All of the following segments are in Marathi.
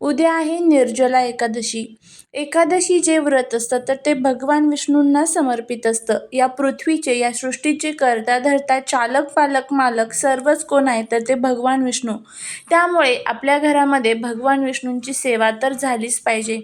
उद्या आहे निर्जला एकादशी. एकादशी जे व्रत असतं तर ते भगवान विष्णूंना समर्पित असतं. या पृथ्वीचे या सृष्टीचे करता धरता चालक पालक मालक सर्वच कोण आहे तर ते भगवान विष्णू. त्यामुळे आपल्या घरामध्ये भगवान विष्णूंची सेवा तर झालीच पाहिजे.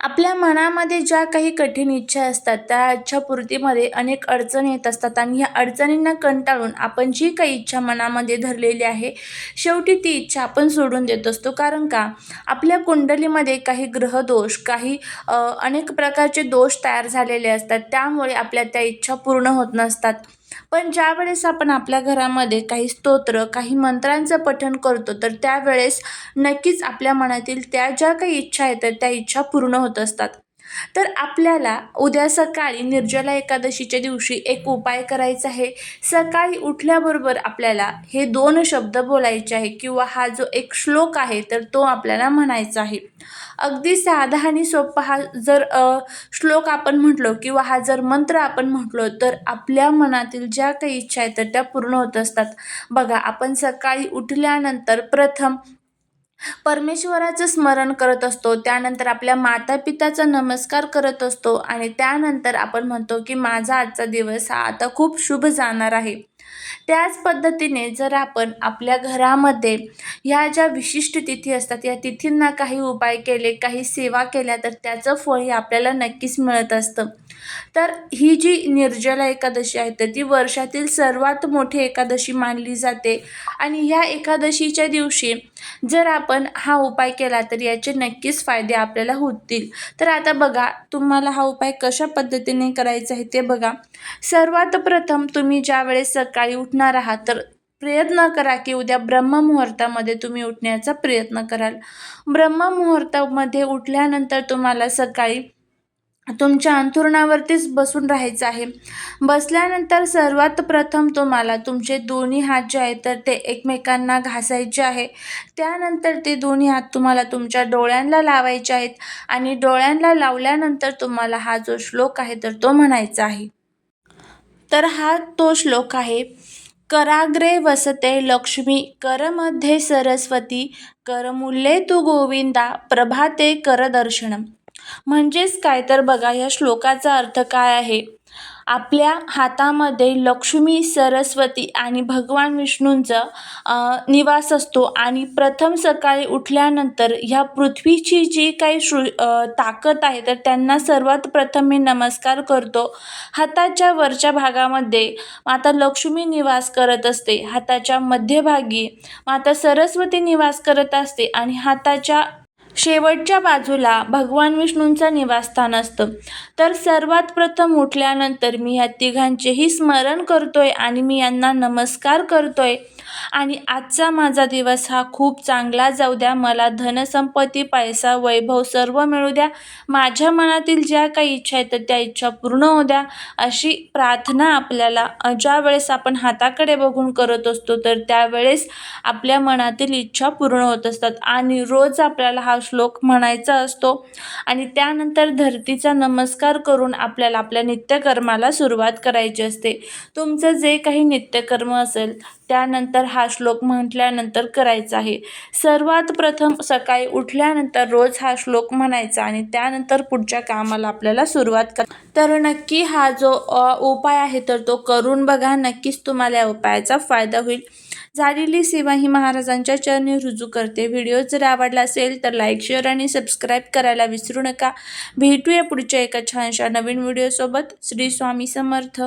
आपल्या मनामध्ये ज्या काही कठीण इच्छा असतात त्या इच्छापूर्तीमध्ये अनेक अडचणी येत असतात आणि ह्या अडचणींना कंटाळून आपण जी काही इच्छा मनामध्ये धरलेली आहे शेवटी ती इच्छा आपण सोडून देत असतो. कारण का? आपल्या कुंडलीमध्ये काही ग्रहदोष काही अनेक प्रकारचे दोष तयार झालेले असतात. त्यामुळे आपल्या त्या इच्छा पूर्ण होत नसतात. पण ज्यावेळेस आपण आपल्या घरामध्ये काही स्तोत्र काही मंत्रांचं पठण करतो तर त्यावेळेस नक्कीच आपल्या मनातील त्या ज्या काही इच्छा आहेत तर त्या इच्छा पूर्ण होत असतात. तर आपल्याला उद्या सकाळी निर्जला एकादशीच्या दिवशी एक उपाय करायचा आहे. सकाळी उठल्याबरोबर आपल्याला हे दोन शब्द बोलायचे आहे किंवा हा जो एक श्लोक आहे तर तो आपल्याला म्हणायचा आहे. अगदी साधा आणि सोपा हा जर श्लोक आपण म्हटलो किंवा हा जर मंत्र आपण म्हटलो तर आपल्या मनातील ज्या काही इच्छा आहेत तर त्या पूर्ण होत असतात. बघा आपण सकाळी उठल्यानंतर प्रथम परमेश्वराचं स्मरण करत असतो त्यानंतर आपल्या मातापित्याचा नमस्कार करत असतो आणि त्यानंतर आपण म्हणतो की माझा आजचा दिवस हा आता खूप शुभ जाणार आहे. त्याच पद्धतीने जर आपण आपल्या घरामध्ये ह्या ज्या विशिष्ट तिथी असतात या तिथींना काही उपाय केले काही सेवा केल्या तर त्याचं फळ हे आपल्याला नक्कीच मिळत असतं. तर ही जी निर्जला एकादशी आहे तर ती वर्षातील सर्वात मोठी एकादशी मानली जाते. आणि ह्या एकादशीच्या दिवशी जर आपण हा उपाय केला तर याचे नक्कीच फायदे आपल्याला होतील. तर आता बघा तुम्हाला हा उपाय कशा पद्धतीने करायचा आहे ते बघा. सर्वात प्रथम तुम्ही ज्यावेळेस सक सकाळी उठणार आहात तर प्रयत्न करा की उद्या ब्रह्ममुहूर्तामध्ये तुम्ही उठण्याचा प्रयत्न कराल. ब्रह्ममुहूर्तामध्ये उठल्यानंतर तुम्हाला सकाळी तुमच्या अंथरुणावरतीच बसून राहायचं आहे. बसल्यानंतर सर्वात प्रथम तुम्हाला तुमचे दोन्ही हात जे आहेत तर ते एकमेकांना घासायचे आहे. त्यानंतर ते दोन्ही हात तुम्हाला तुमच्या डोळ्यांना लावायचे आहेत आणि डोळ्यांना लावल्यानंतर तुम्हाला हा जो श्लोक आहे तर तो म्हणायचा आहे. तर हा तो श्लोक आहे. कराग्रे वसते लक्ष्मी करमध्ये सरस्वती करमुल्ले तू गोविंदा प्रभाते करदर्शनम. म्हणजेच काय? तर बघा या श्लोकाचा अर्थ काय आहे? आपल्या हातामध्ये लक्ष्मी सरस्वती आणि भगवान विष्णूंचं निवास असतो. आणि प्रथम सकाळी उठल्यानंतर ह्या पृथ्वीची जी काही सृ ताकद आहे तर त्यांना सर्वात प्रथम मी नमस्कार करतो. हाताच्या वरच्या भागामध्ये माता लक्ष्मी निवास करत असते. हाताच्या मध्यभागी माता सरस्वती निवास करत असते. आणि हाताच्या शेवटच्या बाजूला भगवान विष्णूंचं निवासस्थान असतं. तर सर्वात प्रथम उठल्यानंतर मी ह्या तिघांचेही स्मरण करतोय आणि मी यांना नमस्कार करतोय. आणि आजचा माझा दिवस हा खूप चांगला जाऊ द्या. मला धनसंपत्ती पैसा वैभव सर्व मिळू द्या. माझ्या मनातील ज्या काही इच्छा आहेत तर त्या इच्छा पूर्ण होऊ द्या. अशी प्रार्थना आपल्याला ज्यावेळेस ज्या वेळेस आपण हाताकडे बघून करत असतो तर त्यावेळेस आपल्या मनातील इच्छा पूर्ण होत असतात. आणि रोज आपल्याला हा श्लोक म्हणायचा असतो. आणि त्यानंतर धरतीचा नमस्कार करून आपल्याला आपल्या नित्यकर्माला सुरुवात करायची असते. तुमचं जे काही नित्यकर्म असेल त्यानंतर हा श्लोक म्हटल्यानंतर करायचा आहे. सर्वात प्रथम सकाळी उठल्यानंतर रोज हा श्लोक म्हणायचा आणि त्यानंतर पुढच्या कामाला आपल्याला सुरुवात कर. तर नक्की हा जो उपाय आहे तर तो करून बघा. नक्कीच तुम्हाला या उपायाचा फायदा होईल. झालेली सेवा ही महाराजांच्या चरणी रुजू करते. व्हिडिओ जर आवडला असेल तर लाईक शेअर आणि सबस्क्राईब करायला विसरू नका. भेटूया पुढच्या एका छानशा नवीन व्हिडिओसोबत. श्री स्वामी समर्थ.